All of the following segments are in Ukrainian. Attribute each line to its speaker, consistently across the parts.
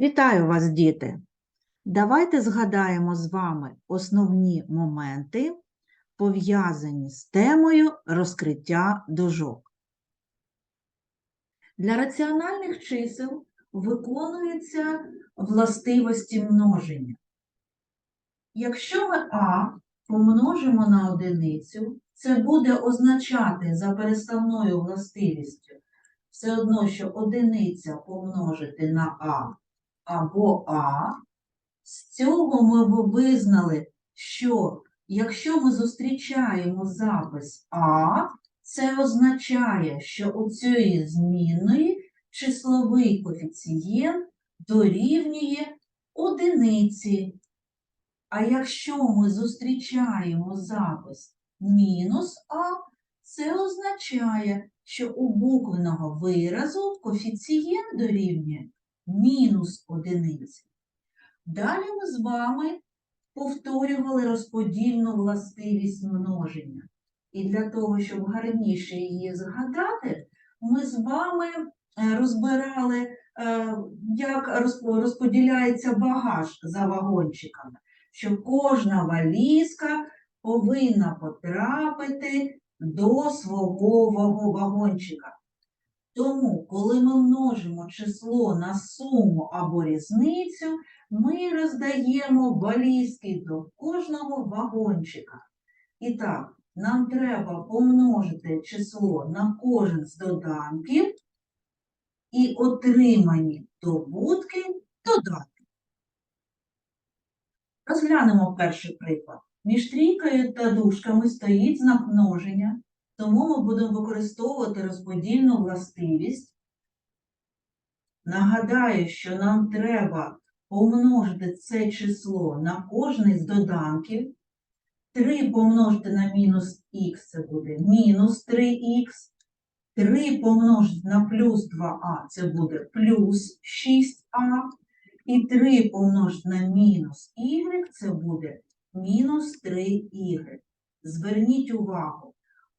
Speaker 1: Вітаю вас, діти! Давайте згадаємо з вами основні моменти, пов'язані з темою розкриття дужок. Для раціональних чисел виконуються властивості множення. Якщо ми А помножимо на одиницю, це буде означати за переставною властивістю все одно, що одиниця помножити на А або А. З цього ми б визнали, що якщо ми зустрічаємо запис А, це означає, що у цієї змінної числовий коефіцієнт дорівнює одиниці. А якщо ми зустрічаємо запис мінус А, це означає, що у буквеного виразу коефіцієнт дорівнює мінус одиниці. Далі ми з вами повторювали розподільну властивість множення. І для того, щоб гарніше її згадати, ми з вами е, розбирали, е, як розподіляється багаж за вагончиками, що кожна валізка повинна потрапити до свого вагончика. Тому, коли ми множимо число на суму або різницю, ми роздаємо валізки до кожного вагончика. І так, нам треба помножити число на кожен з доданків і отримані добутки додати. Розглянемо перший приклад. Між трійкою та дужками стоїть знак множення, тому ми будемо використовувати розподільну властивість. Нагадаю, що нам треба помножити це число на кожний з доданків. 3 помножити на мінус х це буде мінус 3х. 3 помножити на плюс 2а це буде плюс 6а. І 3 помножити на мінус y це буде мінус 3y. Зверніть увагу,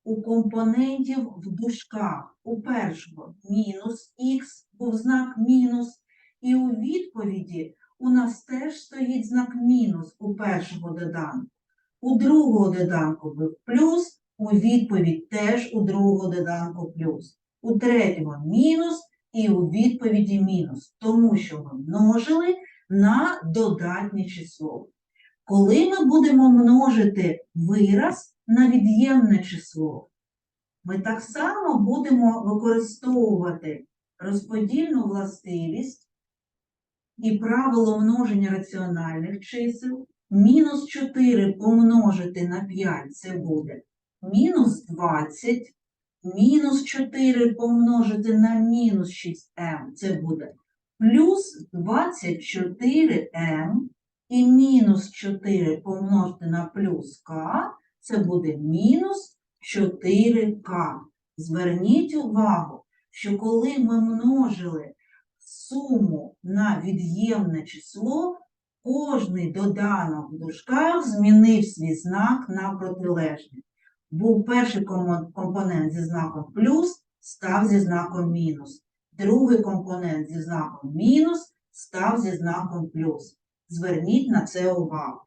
Speaker 1: у компонентів в дужках у першого мінус х був знак мінус, і у відповіді у нас теж стоїть знак мінус у першого доданку. У другого доданку був плюс, у відповідь теж у другого доданку плюс. У третього мінус і у відповіді мінус, тому що ми множили на додатнє число. Коли ми будемо множити вираз на від'ємне число, ми так само будемо використовувати розподільну властивість і правило множення раціональних чисел. Мінус 4 помножити на 5 це буде мінус 20, мінус 4 помножити на мінус 6m це буде плюс 24m, і мінус 4 помножити на плюс k це буде мінус 4k. Зверніть увагу, що коли ми множили суму на від'ємне число, кожний доданок в дужках змінив свій знак на протилежний. Був перший компонент зі знаком плюс, став зі знаком мінус. Другий компонент зі знаком мінус став зі знаком плюс. Зверніть на це увагу.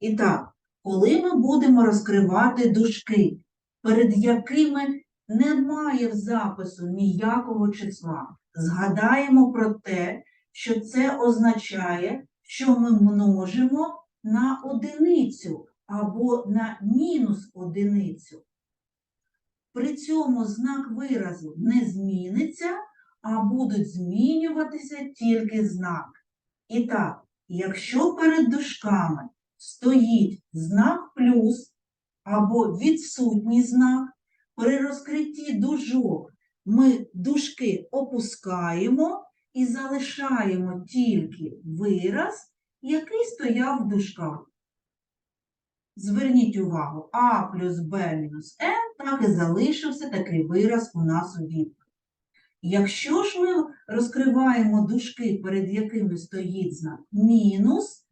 Speaker 1: І так, коли ми будемо розкривати дужки, перед якими немає в запису ніякого числа, згадаємо про те, що це означає, що ми множимо на одиницю або на мінус одиницю. При цьому знак виразу не зміниться, а будуть змінюватися тільки знак. І так, якщо перед дужками стоїть знак плюс або відсутній знак, при розкритті дужок ми дужки опускаємо і залишаємо тільки вираз, який стояв в дужках. Зверніть увагу, а плюс b мінус n, так і залишився такий вираз у нас у відповіді. Якщо ж ми розкриваємо дужки, перед якими стоїть знак мінус,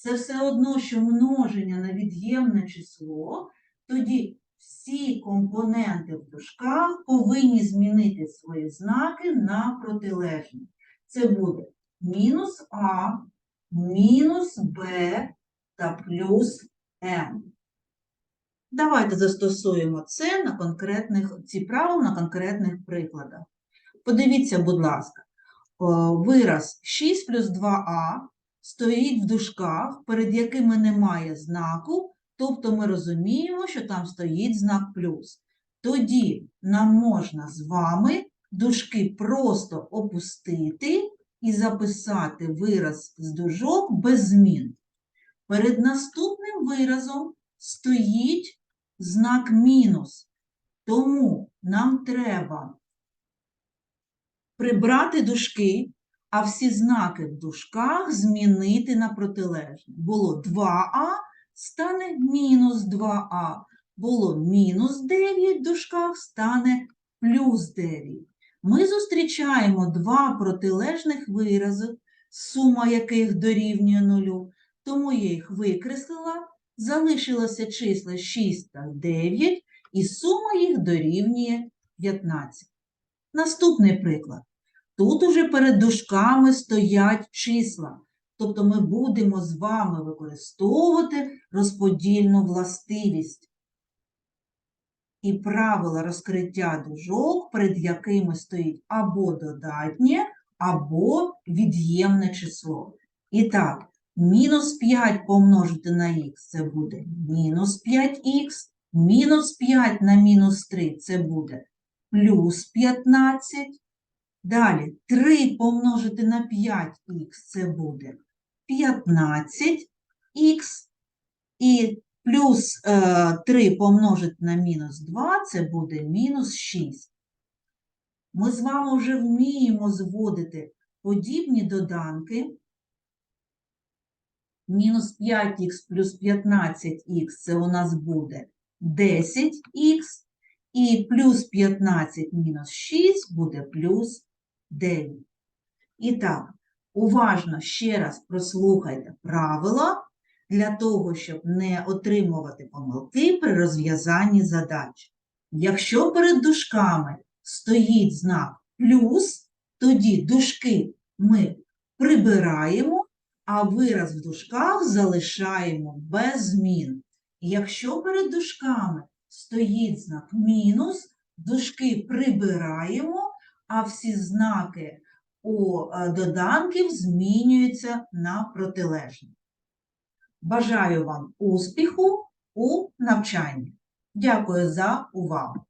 Speaker 1: це все одно, що множення на від'ємне число, тоді всі компоненти в дужках повинні змінити свої знаки на протилежні. Це буде мінус А, мінус Б та плюс М. Давайте застосуємо це на конкретних, ці правила на конкретних прикладах. Подивіться, будь ласка, вираз 6 плюс 2а стоїть в дужках, перед якими немає знаку, тобто ми розуміємо, що там стоїть знак плюс. Тоді нам можна з вами дужки просто опустити і записати вираз з дужок без змін. Перед наступним виразом стоїть знак мінус. Тому нам треба прибрати дужки, а всі знаки в дужках змінити на протилежне. Було 2а, стане мінус 2а. Було мінус 9 в дужках, стане плюс 9. Ми зустрічаємо два протилежних вирази, сума яких дорівнює нулю, тому я їх викреслила. Залишилося числа 6 та 9, і сума їх дорівнює 15. Наступний приклад. Тут уже перед дужками стоять числа, тобто ми будемо з вами використовувати розподільну властивість і правила розкриття дужок, перед якими стоїть або додатнє, або від'ємне число. І так, мінус 5 помножити на х це буде мінус 5х, мінус 5 на мінус 3 це буде плюс 15. Далі 3 помножити на 5х це буде 15х. І плюс е, 3 помножити на мінус 2 це буде мінус 6. Ми з вами вже вміємо зводити подібні доданки. Мінус 5х плюс 15х це у нас буде 10х. І плюс 15 мінус 6 буде плюс 9. І так, уважно ще раз прослухайте правила для того, щоб не отримувати помилки при розв'язанні задач. Якщо перед дужками стоїть знак плюс, тоді дужки ми прибираємо, а вираз в дужках залишаємо без змін. Якщо перед дужками стоїть знак мінус, дужки прибираємо, а всі знаки у е, доданків змінюються на протилежні. Бажаю вам успіху у навчанні. Дякую за увагу!